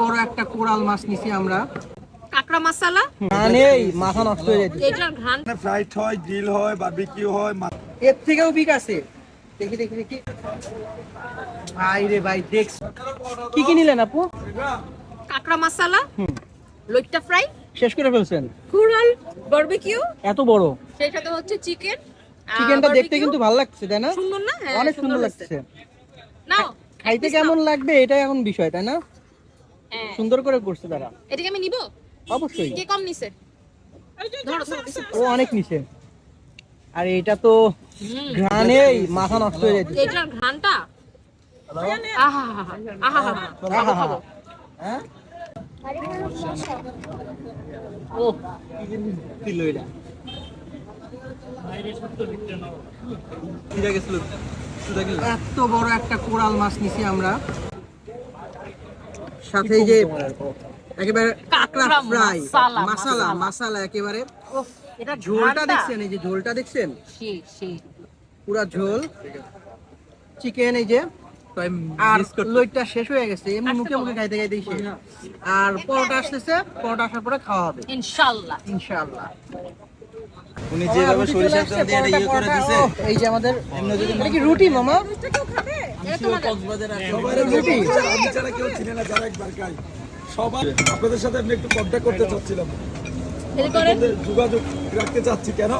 বড় একটা কোরাল মাছ নিছি আমরা। কাঁকড়া মশলা মানে মাথা নষ্ট হয়ে যাচ্ছে। এটার ঘ্রাণ ফ্রাইড হয় গ্রিল হয় বারবিকিউ হয় এর থেকেও বিক আছে। দেখি দেখি দেখি। ভাই রে ভাই দেখ। কি কি নিলেন আপু? কাঁকড়া মশলা লইট্টা ফ্রাই? শেষ করে ফেলছেন? কুরাল বারবিকিউ এত বড়। সেই সাথে হচ্ছে চিকেন চিকেনটা দেখতে কিন্তু ভালো লাগছে তাই না? সুন্দর না? হ্যাঁ, অনেক সুন্দর লাগছে। নাও খাইতে কেমন লাগবে এটাই এখন বিষয় তাই না। সুন্দর করে করছে তারা। এটাকে আমি নিব? অবশ্যই। কে কম নিছে। ও অনেক নিচে আর এটা তো হুম। ঘ্রাণে মাথা নষ্ট হয়ে যাচ্ছে। এটার ঘ্রাণটা? আহা আহা আহা আহা হ্যাঁ? ও। কি লইলা এত বড় একটা কোরাল মাছ নিছি আমরা। সাথে যে একেবারে কাঁকড়া ফ্রাই মাসালা, মাসালা একেবারে। এটা ঝোলটা দেখছেন এই যে ঝোলটা দেখছেন? পুরা ঝোল। চিকেন এই যে আর লইটটা শেষ হয়ে গেছে এমনি মুখে মুখে খাইতে খাইতে শেষ। আর পরোটা আসতেছে পরোটা আসার পরে খাওয়া হবে। ইনশাআল্লাহ ইনশাআল্লাহ উনি যেভাবে সরিষার তেল দিয়ে এটা ইয়ে করে দিছে। এই যে আমাদের এটা কি রুটি মামা? এটা তোমাদের সবাই রুটি। আমি ছাড়া কেউ চিনে না যারা একবার খাই সবাই আপনাদের সাথে আমি একটু কন্ট্যাক্ট করতে চাচ্ছিলাম। যোগাযোগ রাখতে চাচ্ছি। কেন?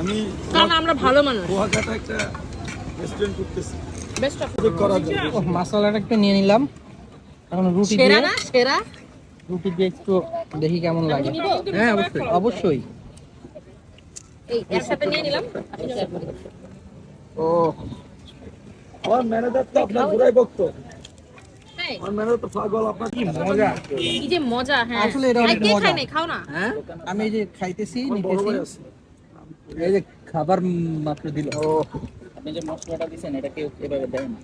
আমি কারণ আমরা ভালো মানুষ। একটা রেস্টুরেন্ট করতেছি। বেস্ট অফ যোগাযোগ করার ও, মশলাটা একটু নিয়ে নিলাম। এখন রুটি সেরা না? সেরা? রুটি দিয়ে একটু দেখি কেমন লাগে। হ্যাঁ অবশ্যই অবশ্যই। এই একসাথে নিয়ে নিলাম। ও আমার ম্যানেজার তো আপনার ঘুরাই বক্ত আমার ম্যানেজার তো পাগল আপনার কি মজা? কি যে মজা হ্যাঁ। আসলে এটা অনেক মজা। খায় খাও না। হ্যাঁ? আমি এই যে খাইতেছি নিতেছি। এই যে খাবার মাত্র দিল। ও। আপনি যে মশলাটা এটা কেউ এভাবে দেয় না।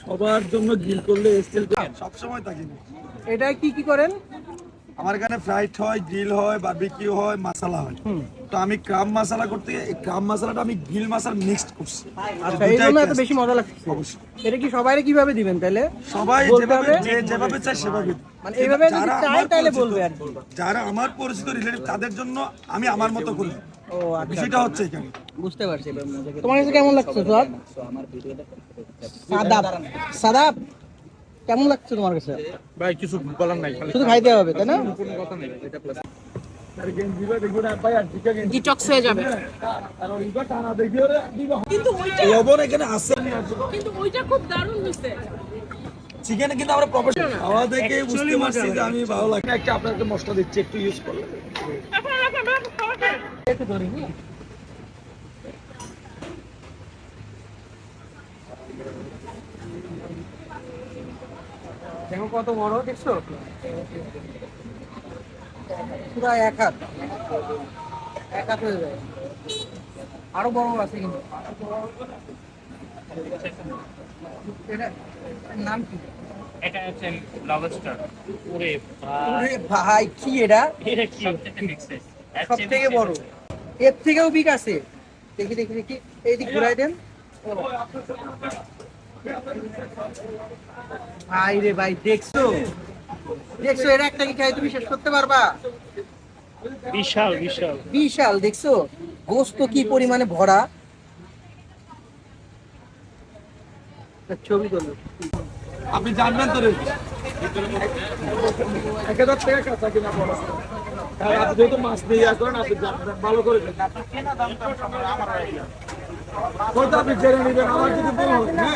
সবার জন্য গ্রিল করলে স্টিল সবসময় থাকি এটা কি কি করেন? আমার এখানে ফ্রাইড হয় গ্রিল হয় বারবিকিউ হয় মশলা হয়। তো আমি ক্রাম মশলা করতে গিয়ে এই ক্রাম মশলাটা আমি গ্রিল মশলা মিক্সড করছি। আচ্ছা এই জন্য এত বেশি মজা লাগছে। অবশ্যই। এটা কি সবাইরে কীভাবে দিবেন তাহলে সবাই যেভাবে যে যেভাবে চায় সেভাবে মানে এইভাবে যদি যারা চায় তাহলে বলবে আর। যারা আমার পরিচিত রিলেটিভ তাদের জন্য আমি আমার মতো করি। ও আচ্ছা বিষয়টা হচ্ছে এখানে। বুঝতে পারছি তোমার কাছে কেমন লাগছে ভিডিওটা সাদাব। সাদাব? কেমন লাগছে তোমার কাছে? ভাই কিছু বলার নাই খালি শুধু খাইতে হবে তাই না? কোনো কথা নেই এটা প্লাস। ডিটক্স হয়ে যাবে। ওইটা। লবণ এখানে আছে। কিন্তু ওইটা খুব দারুণ হয়েছে চিকেনে কিন্তু আমরা প্রফেশনাল খাওয়া দেখে বুঝতে পারছি যে আমি ভালো লাগে একটা আপনাকে মশলা দিচ্ছি একটু ইউজ করলে দেখো কত বড় দেখছ? পুরো এক হাত। এক হাত হয়ে যায়। আরও বড় আছে কিন্তু। এটা নাম কি? এটা হচ্ছে লবস্টার। ওরে ওরে ভাই কি এটা? এটা কি? সব থেকে বড়। এর থেকেও বিগ আছে। দেখি দেখি দেখি। এই দিক ঘুরাই দেন। ভাই রে ভাই দেখছ? দেখছ এটা একটা কি খাই তুমি শেষ করতে পারবা। বিশাল বিশাল। বিশাল দেখছ? গোস্ত কি পরিমাণে ভরা? ছবি করল আপনি জানবেন তো এক হাজার টাকা কাঁচা কিনা বড় আর আপনি যেহেতু মাছ দিয়ে ইয়া করেন আপনি জানবেন ভালো করে আপনি জেনে নেবেন আমার যদি হয়, হ্যাঁ।